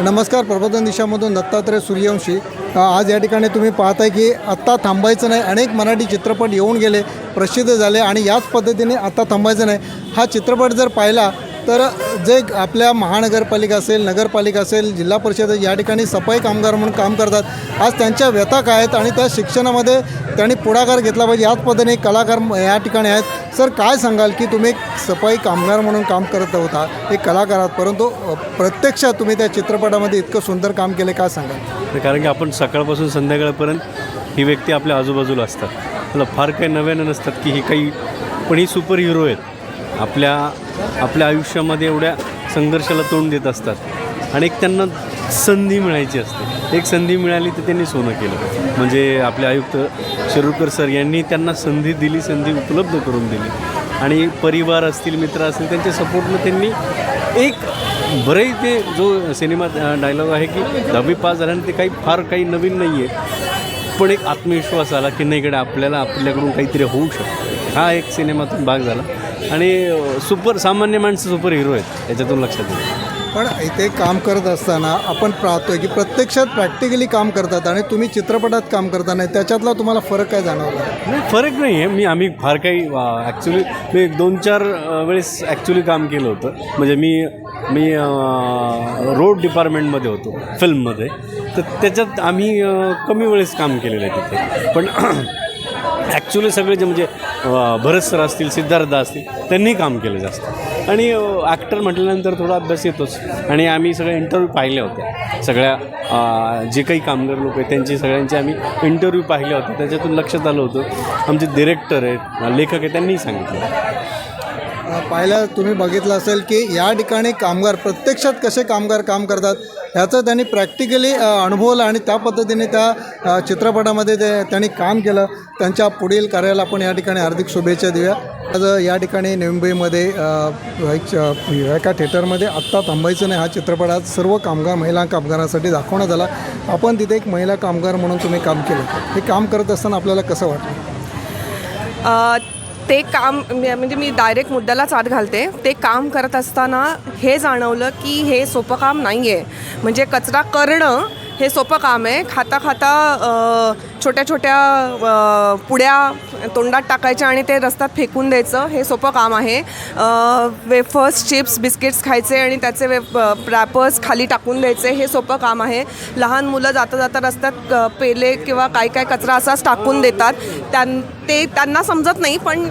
नमस्कार प्रबोधन दिशामधून दत्तात्रय सूर्यवंशी. आज या ठिकाणी तुम्ही पाहताय की आत्ता थांबायचं नाही अनेक मराठी चित्रपट येऊन गेले प्रसिद्ध झाले आणि याच पद्धतीने आत्ता थांबायचं नाही. हा चित्रपट जर पाहिला तर जे आपल्या महानगरपालिका असेल नगरपालिका असेल जिल्हा परिषद या ठिकाणी सफाई कामगार म्हणून काम करतात. आज त्यांच्या व्यथा काय आहेत आणि त्या शिक्षणामध्ये त्यांनी पुढाकार घेतला पाहिजे. याच पद्धतीने कलाकार या ठिकाणी आहेत. सर काय सांगाल की तुम्ही एक सफाई कामगार म्हणून काम करत होता एक कलाकार आहात परंतु प्रत्यक्षात तुम्ही त्या चित्रपटामध्ये इतकं सुंदर काम केले काय सांगाल? कारण की आपण सकाळपासून संध्याकाळपर्यंत ही व्यक्ती आपल्या आजूबाजूला असतात. मला फार काही नव्यानं नसतात की ही काही पण ही सुपर हिरो आहेत. आपल्या आपल्या आयुष्यामध्ये एवढ्या संघर्षाला तोंड देत असतात. आणि एक त्यांना संधी मिळायची असते. एक संधी मिळाली तर त्यांनी सोनं केलं. म्हणजे आपले आयुक्त शिरूरकर सर यांनी त्यांना संधी दिली संधी उपलब्ध करून दिली. आणि परिवार असतील मित्र असतील त्यांच्या सपोर्टनं त्यांनी एक बरंही ते जो सिनेमा डायलॉग आहे की दहावी पास झाल्यानं ते काही फार काही नवीन नाही आहे पण एक आत्मविश्वास आला की नाही इकडे आपल्याला आपल्याकडून काहीतरी होऊ शकतं. हा एक सिनेमातून भाग झाला. आणि सुपर सामान्य माणसं सुपर हिरो आहेत याच्यातून लक्षात येईल. पण इथे काम करत असताना आपण पाहतोय की प्रत्यक्षात प्रॅक्टिकली काम करतात आणि तुम्ही चित्रपटात काम करताना त्याच्यातला तुम्हाला फरक काय जाणवला? नाही फरक नाही आहे मी आम्ही फार काही ॲक्च्युली मी एक दोन चार वेळेस ॲक्च्युली काम केलं होतं. म्हणजे मी मी रोड डिपार्टमेंटमध्ये होतो फिल्ममध्ये तर त्याच्यात आम्ही कमी वेळेस काम केलेलं आहे तिथे. पण ॲक्च्युली सगळे जे म्हणजे भरत सर असतील सिद्धार्थ असतील त्यांनी काम केलं जास्त. आणि ॲक्टर म्हटल्यानंतर थोडा अभ्यास येतोच. आणि आम्ही सगळे इंटरव्ह्यू पाहिले होते सगळ्या जे काही कामगार लोक आहेत त्यांची सगळ्यांचे आम्ही इंटरव्ह्यू पाहिले होते त्याच्यातून लक्षात आलं होतं. आमचे डिरेक्टर आहेत लेखक आहेत त्यांनीही सांगितलं. पाहिलं तुम्ही बघितलं असेल की या ठिकाणी कामगार प्रत्यक्षात कसे कामगार काम करतात ह्याचं त्यांनी प्रॅक्टिकली अनुभवलं आणि त्या पद्धतीने त्या चित्रपटामध्ये ते त्यांनी काम केलं. त्यांच्या पुढील कार्याला आपण या ठिकाणी हार्दिक शुभेच्छा देऊया. आज या ठिकाणी नवी मुंबईमध्ये एका थिएटरमध्ये आत्ता थांबायचं नाही. हा चित्रपट आज सर्व कामगार महिला कामगारांसाठी दाखवण्यात आला. आपण तिथे एक महिला कामगार म्हणून तुम्ही काम केलं. हे काम करत असताना आपल्याला कसं वाटलं? ते काम म्हणजे मी डायरेक्ट मुद्द्यालाच आत घालते. ते काम करत असताना हे जाणवलं की हे सोपं काम नाही आहे म्हणजे कचरा करणं हे सोपं काम आहे. खाता खाता छोट्या छोट्या पुड्या तोंडात टाकायच्या आणि ते रस्त्यात फेकून द्यायचं हे सोपं काम आहे. वेफर्स चिप्स बिस्किट्स खायचे आणि त्याचे वे रॅपर्स खाली टाकून द्यायचे हे सोपं काम आहे. लहान मुलं जाता जाता रस्त्यात पेले किंवा काय काय कचरा असाच टाकून देतात. त्यां ते त्यांना समजत नाही पण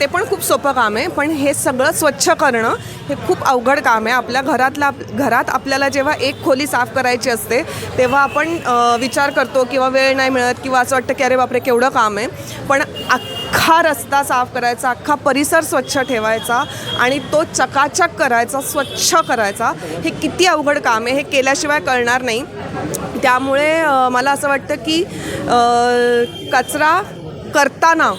ते पण खूप सोपं काम आहे. पण हे सगळं स्वच्छ करणं हे खूप अवघड काम आहे. आपल्या घरातला घरात आपल्याला जेव्हा एक खोली साफ करायची असते तेव्हा आपण विचार करतो किंवा वेळ नाही मिळत किंवा असं वाटतं की अरे बापरे केवढं काम आहे. पण अख्खा रस्ता साफ करायचा अख्खा परिसर स्वच्छ ठेवायचा आणि तो चकाचक करायचा स्वच्छ करायचा हे किती अवघड काम आहे हे केल्याशिवाय कळणार नाही. त्यामुळे मला असं वाटतं की कचरा करताना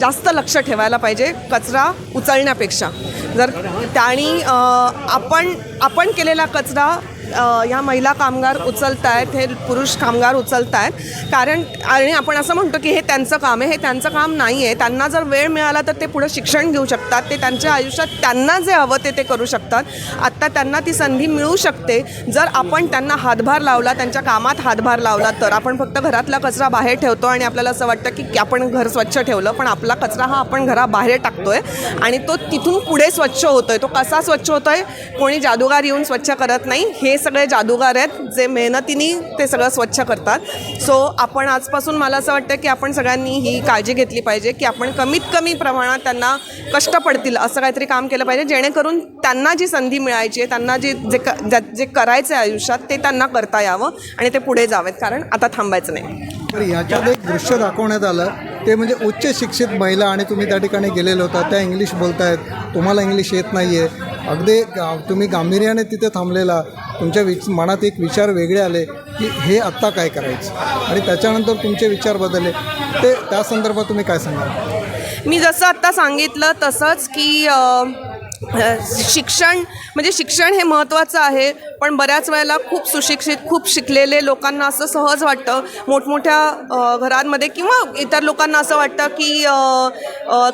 जास्त लक्ष ठेवायला पाहिजे कचरा उचलण्यापेक्षा. जर त्यानी आपण आपण केलेला कचरा ह्या महिला कामगार उचलत आहेत हे पुरुष कामगार उचलत आहेत कारण आणि आपण असं म्हणतो की हे त्यांचं काम आहे हे त्यांचं काम नाही आहे त्यांना जर वेळ मिळाला तर ते पुढं शिक्षण घेऊ शकतात. ते त्यांच्या आयुष्यात त्यांना जे हवं ते ते करू शकतात. आत्ता त्यांना ती संधी मिळू शकते. जर आपण त्यांना हातभार लावला त्यांच्या कामात हातभार लावला तर आपण फक्त घरातला कचरा बाहेर ठेवतो आणि आपल्याला असं वाटतं की की आपण घर स्वच्छ ठेवलं पण आपला कचरा हा आपण घराबाहेर टाकतोय आणि तो तिथून पुढे स्वच्छ होतोय. तो कसा स्वच्छ होतोय? कोणी जादूगार येऊन स्वच्छ करत नाही. हे सगळे जादूगार आहेत. जे मेहनतीने ते सगळं स्वच्छ करतात. सो आपण आजपासून मला असं वाटतं की आपण सगळ्यांनी ही काळजी घेतली पाहिजे की आपण कमीत कमी प्रमाणात त्यांना कष्ट पडतील असं काहीतरी काम केलं पाहिजे. जेणेकरून त्यांना जी संधी मिळायची आहे त्यांना जी जे क ज्या- जे करायचं आहे आयुष्यात ते त्यांना करता यावं आणि ते पुढे जावेत. कारण आता थांबायचं नाही. तर याच्यात एक दृश्य दाखवण्यात आलं. ते म्हणजे उच्च शिक्षित महिला आणि तुम्ही त्या ठिकाणी गेलेलो होता. त्या इंग्लिश बोलतायत. तुम्हाला इंग्लिश येत नाही आहे अगदी गा तुम्ही गांभीर्याने तिथे थांबलेला. तुमच्या विच मनात एक विचार वेगळे आले की हे आत्ता काय करायचं? आणि त्याच्यानंतर तुमचे विचार बदलले. ते त्या संदर्भात तुम्ही काय सांगाल? मी जसं आत्ता सांगितलं तसंच की शिक्षण म्हणजे शिक्षण हे महत्त्वाचं आहे पण बऱ्याच वेळेला खूप सुशिक्षित खूप शिकलेले लोकांना असं सहज वाटतं. मोठमोठ्या घरांमध्ये किंवा इतर लोकांना असं वाटतं की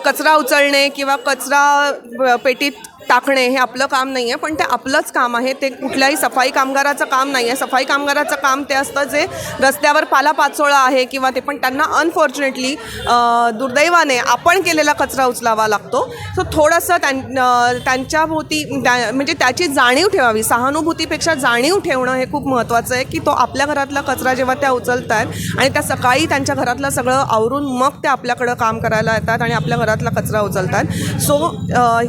कचरा उचलणे किंवा कचरा पेटीत टाकणे हे आपलं काम नाही आहे पण ते आपलंच काम आहे. ते कुठल्याही सफाई कामगाराचं काम नाही आहे सफाई कामगाराचं काम ते असतं जे रस्त्यावर पालापाचोळा आहे किंवा ते पण त्यांना अनफॉर्च्युनेटली दुर्दैवाने आपण केलेला कचरा उचलावा लागतो. सो थोडंसं त्यां त्यांच्याभोवती त्या- म्हणजे त्याची जाणीव ठेवावी. सहानुभूतीपेक्षा जाणीव ठेवणं हे खूप महत्त्वाचं आहे की तो आपल्या घरातला कचरा जेव्हा त्या उचलत आहेत आणि त्या सकाळी त्यांच्या घरातलं सगळं आवरून मग ते आपल्याकडं काम करायला येतात आणि आपल्या घरातला कचरा उचलतात सो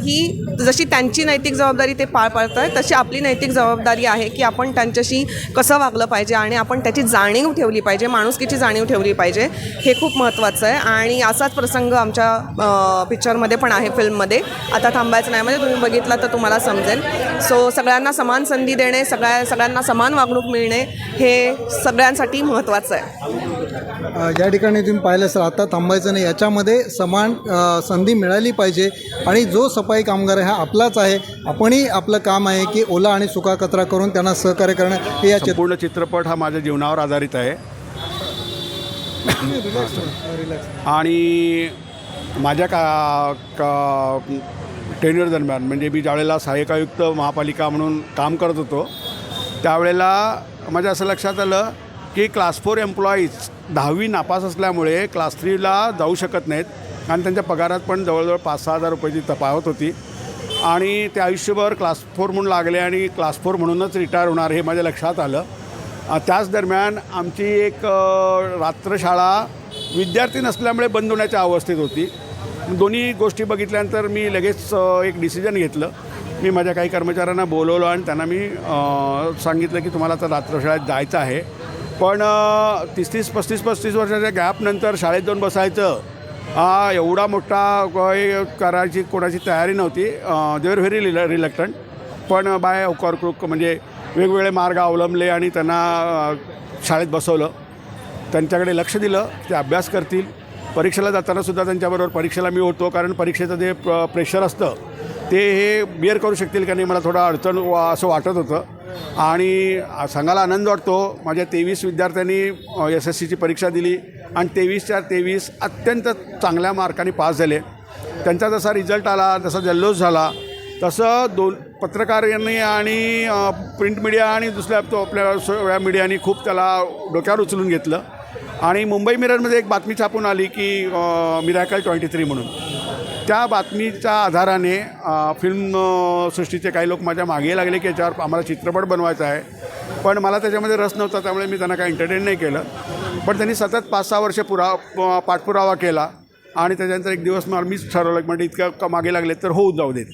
ही जशी त्यांची नैतिक जबाबदारी ते पार पाडत आहेत तशी आपली नैतिक जबाबदारी आहे की आपण त्यांच्याशी कसं वागलं पाहिजे आणि आपण त्याची जाणीव ठेवली पाहिजे माणुसकीची जाणीव ठेवली पाहिजे हे खूप महत्त्वाचं आहे. आणि असाच प्रसंग आमच्या पिक्चरमध्ये पण आहे फिल्ममध्ये आता थांबायचं नाही म्हणजे तुम्ही बघितला तर तुम्हाला समजेल. सो सगळ्यांना समान संधी देणे सगळ्या सगळ्यांना समान वागणूक मिळणे हे सगळ्यांसाठी महत्त्वाचं आहे. या ठिकाणी तुम्ही पाहिलं असेल आता थांबायचं नाही याच्यामध्ये समान संधी मिळाली पाहिजे. आणि जो सफाई कामगार आहे हा आपलाच आहे. आपणही आपलं काम आहे की ओला आणि सुका कचरा करून त्यांना सहकार्य करणं हे या चित्र संपूर्ण चित्रपट हा माझ्या जीवनावर आधारित आहे. आणि माझ्या का का टेन्युअर दरम्यान म्हणजे मी ज्यावेळेला सहाय्यक आयुक्त महापालिका म्हणून काम करत होतो त्यावेळेला माझ्या असं लक्षात आलं की क्लास फोर एम्प्लॉईज दहावी नापास असल्यामुळे क्लास थ्रीला जाऊ शकत नाहीत. आणि त्यांच्या पगारात पण जवळजवळ पाच सहा हजार रुपयाची तपावत होती. आणि ते आयुष्यभर क्लास फोर म्हणून लागले आणि क्लास फोर म्हणूनच रिटायर होणार हे माझ्या लक्षात आलं. त्याच दरम्यान आमची एक रात्रशाळा विद्यार्थी नसल्यामुळे बंद होण्याच्या अवस्थेत होती. दोन्ही गोष्टी बघितल्यानंतर मी लगेच एक डिसिजन घेतलं. मी माझ्या काही कर्मचाऱ्यांना बोलवलं आणि त्यांना मी सांगितलं की तुम्हाला आता रात्रशाळेत जायचं आहे. पण तीस तीस पस्तीस पस्तीस वर्षाच्या गॅपनंतर शाळेत जाऊन बसायचं हा एवढा मोठा करायची कोणाची तयारी नव्हती. देअर व्हेरी रिल रिलक्टंट पण बाय अवकार क्रुक म्हणजे वेगवेगळे मार्ग अवलंबले आणि त्यांना शाळेत बसवलं. त्यांच्याकडे लक्ष दिलं ते अभ्यास करतील. परीक्षेला जाताना सुद्धा त्यांच्याबरोबर परीक्षेला मी होतो कारण परीक्षेचं जे प्रेशर असतं ते हे बिअर करू शकतील का नाही मला थोडं अडचण असं वाटत होतं. आणि सांगायला आनंद वाटतो. माझ्या तेवीस विद्यार्थ्यांनी एस एस सीची परीक्षा दिली. आणि तेवीसच्या तेवीस अत्यंत चांगल्या मार्काने पास झाले. त्यांचा जसा रिझल्ट आला जसा जल्लोष झाला तसं दोन पत्रकार यांनी आणि प्रिंट मीडिया आणि दुसऱ्या तो आपल्या सगळ्या मीडियानी खूप त्याला डोक्यावर उचलून घेतलं. आणि मुंबई मिररमध्ये एक बातमी छापून आली की मिराकल ट्वेंटी थ्री म्हणून. त्या बातमीच्या आधाराने फिल्म सृष्टीचे काही लोक माझ्या मागे लागले की याच्यावर आम्हाला चित्रपट बनवायचा आहे. पण मला त्याच्यामध्ये रस नव्हता त्यामुळे मी त्यांना काही एंटरटेन नाही केलं. पण त्यांनी सतत पाच सहा वर्ष पुरा प- पाठपुरावा केला आणि त्याच्यानंतर एक दिवस मला मीच ठरवलं म्हणजे इतकं का मागे लागले तर होऊन जाऊ देत.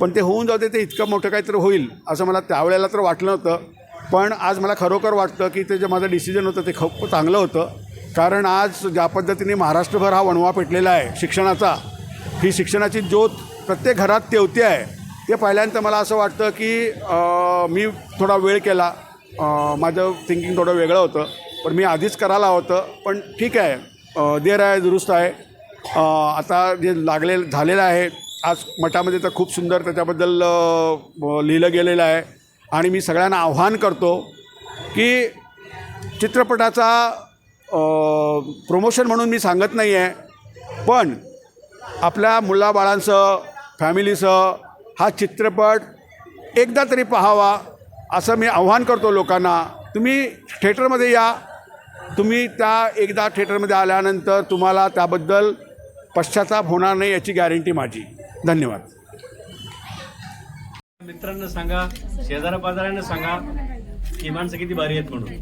पण ते होऊन जाऊ दे ते इतकं मोठं काहीतरी होईल असं मला त्यावेळेला तर वाटलं नव्हतं. पण आज मला खरोखर वाटतं की ते जे माझं डिसिजन होतं ते खूप चांगलं होतं. कारण आज ज्या पद्धतीने महाराष्ट्रभर हा वणवा पेटलेला आहे शिक्षणाचा ही शिक्षणाची ज्योत प्रत्येक घरात तेवती आहे. ते पाहिल्यानंतर मला असं वाटतं की मी थोडा वेळ केला. माझं थिंकिंग थोडं वेगळं होतं. पण मी आधीच करायला होतं. पण ठीक आहे. देर आहे दुरुस्त आहे. आता जे लागले झालेलं आहे. आज मठामध्ये तर खूप सुंदर त्याच्याबद्दल लिहिलं गेलेलं आहे. आणि मी सगळ्यांना आव्हान करतो की चित्रपटाचा प्रमोशन म्हणून मी सांगत नाही आहे पण आपल्या मुलाबाळांसह फॅमिलीसह हा चित्रपट एकदा तरी पाहावा असं मी आव्हान करतो लोकांना. तुम्ही थिएटरमध्ये या. तुम्ही त्या एकदा थिएटरमध्ये आल्यानंतर तुम्हाला त्याबद्दल पश्चाताप होणार नाही याची गॅरंटी माझी. धन्यवाद. मित्रांना सांगा शेजारा पाजारांना सांगा ही माणसं किती भारी आहेत म्हणून.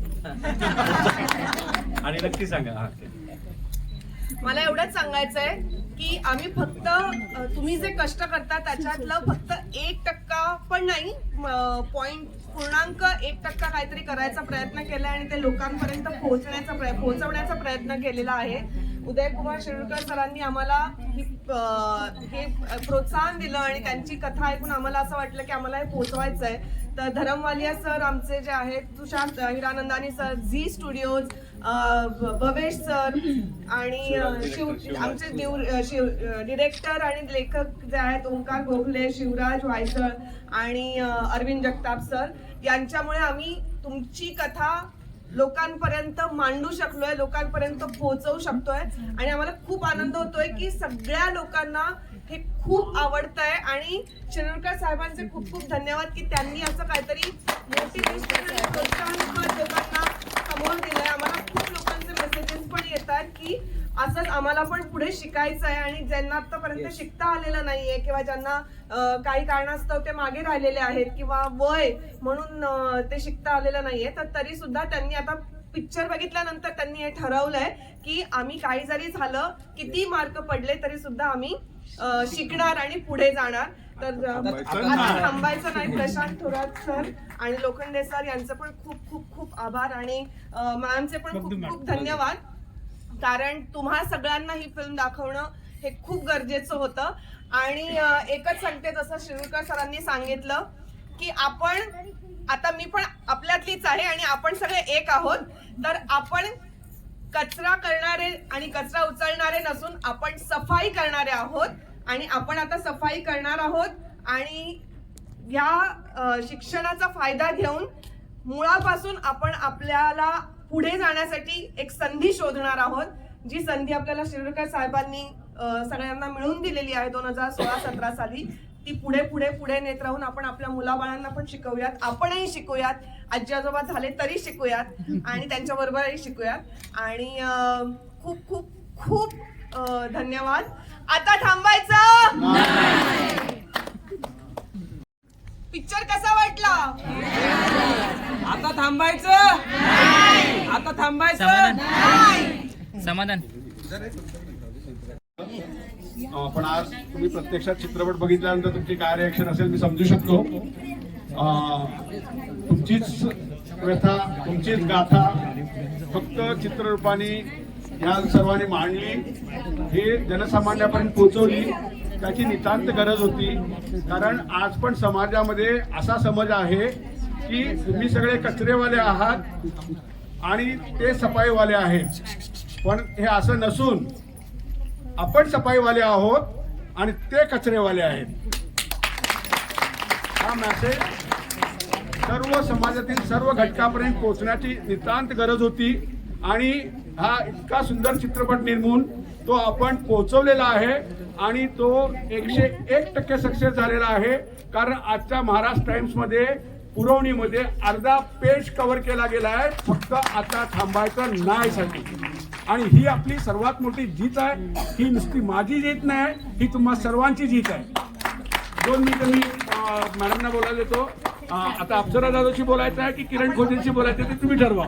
आणि नक्की सांगा मला एवढंच सांगायचं आहे की आम्ही फक्त तुम्ही जे कष्ट करता त्याच्यातलं फक्त एक टक्का पण नाही पॉइंट पूर्णांक एक टक्का काहीतरी करायचा प्रयत्न केला आणि ते लोकांपर्यंत पोहोचण्याचा प्रय पोहोचवण्याचा प्रयत्न केलेला आहे. उदयकुमार शिरूरकर सरांनी आम्हाला ही हे प्रोत्साहन दिलं आणि त्यांची कथा ऐकून आम्हाला असं वाटलं की आम्हाला हे पोचवायचं आहे तर धरमवालिया सर आमचे जे आहेत Tushar Hiranandani sir Zee Studios Bhavesh sir आणि शिव आमचे दिव- शिव डिरेक्टर आणि लेखक जे आहेत ओंकार गोखले शिवराज वायसळ आणि अरविंद जगताप सर यांच्यामुळे आम्ही तुमची कथा लोकांपर्यंत मांडू शकलोय लोकांपर्यंत पोहोचवू शकतोय आणि आम्हाला खूप आनंद होतोय की सगळ्या लोकांना हे खूप आवडतंय आणि शिरूरकर साहेबांचे खूप खूप धन्यवाद की त्यांनी असं काहीतरी मोटिवेशन आणि प्रोत्साहनपर लोकांना समोर दिलंय. आम्हाला खूप लोकांचे मेसेजेस पण येत आहेत की असंच आम्हाला पण पुढे शिकायचं आहे आणि ज्यांना आतापर्यंत शिकता आलेलं नाहीये किंवा ज्यांना काही कारणास्तव ते मागे राहिलेले आहेत किंवा वय म्हणून ते शिकता आलेलं नाहीये तर तरी सुद्धा त्यांनी आता पिक्चर बघितल्यानंतर त्यांनी हे ठरवलंय की आम्ही काही जरी झालं किती मार्क पडले तरी सुद्धा आम्ही शिकणार आणि पुढे जाणार. तर थांबायचं नाही. प्रशांत थोरात सर आणि लोखंडे सर यांचं पण खूप खूप खूप आभार आणि मॅमचे पण खूप खूप धन्यवाद. कारण तुम्हा सगळ्यांना ही फिल्म दाखवणं हे खूप गरजेचं होतं. आणि एकच सांगते जसं शिरूरकर सरांनी सांगितलं की आपण आता मी पण आपल्यातलीच आहे आणि आपण सगळे एक आहोत. तर आपण कचरा करणारे आणि कचरा उचलणारे नसून आपण सफाई करणारे आहोत. आणि आपण आता सफाई करणार आहोत आणि या शिक्षणाचा फायदा घेऊन मुळापासून आपण आपल्याला पुढे जाण्यासाठी एक संधी शोधणार आहोत जी संधी आपल्याला शिरूरकर साहेबांनी सगळ्यांना मिळून दिलेली आहे दोन हजार सोळा सतरा साली. ती पुढे पुढे पुढे नेत राहून आपण आपल्या मुलाबाळांना पण शिकवूयात. आपणही शिकूयात. आजी आजोबा झाले तरी शिकूयात. आणि त्यांच्याबरोबरही शिकूयात. आणि खूप खूप खूप धन्यवाद. आता थांबायचं. पिक्चर कसा वाटला? आता थांबायचं? आता थांबायचं? समाधान. पण आज तुम्ही प्रत्यक्षात चित्रपट बघितल्यानंतर तुमची काय रिॲक्शन असेल मी समजू शकतो. तुमचीच व्यथा तुमचीच गाथा फक्त चित्ररूपाने या सर्वांनी मांडली. हे जनसामान्यापर्यंत पोहोचवली. त्याची नितांत गरज होती. कारण आज पण समाजामध्ये असा समज आहे की तुम्ही सगळे कचरेवाले आहात आणि ते सफाईवाले आहेत. पण हे असं नसून आपण सफाईवाले आहोत आणि ते कचरेवाले आहेत. हा मॅसेज सर्व समाजातील सर्व घटकापर्यंत पोहोचण्याची नितांत गरज होती आणि हा इतका सुंदर चित्रपट निर्मून तो आपण पोहोचवलेला आहे आणि तो एकशे एक टक्के सक्सेस झालेला आहे. कारण आजच्या महाराष्ट्र टाइम्समध्ये पुरवणीमध्ये अर्धा पेज कव्हर केला गेला आहे. फक्त आता थांबायचं नाहीसाठी आणि ही आपली सर्वात मोठी जीत आहे. ही नुसती माझी जीत नाही ही तुम्हा सर्वांची जीत आहे. दोन मिनिटं मी मॅडमना बोलायला देतो. आता अप्सरा जाधवशी बोलायचं आहे की किरण खोजेंशी बोलायचं आहे ते तुम्ही ठरवा.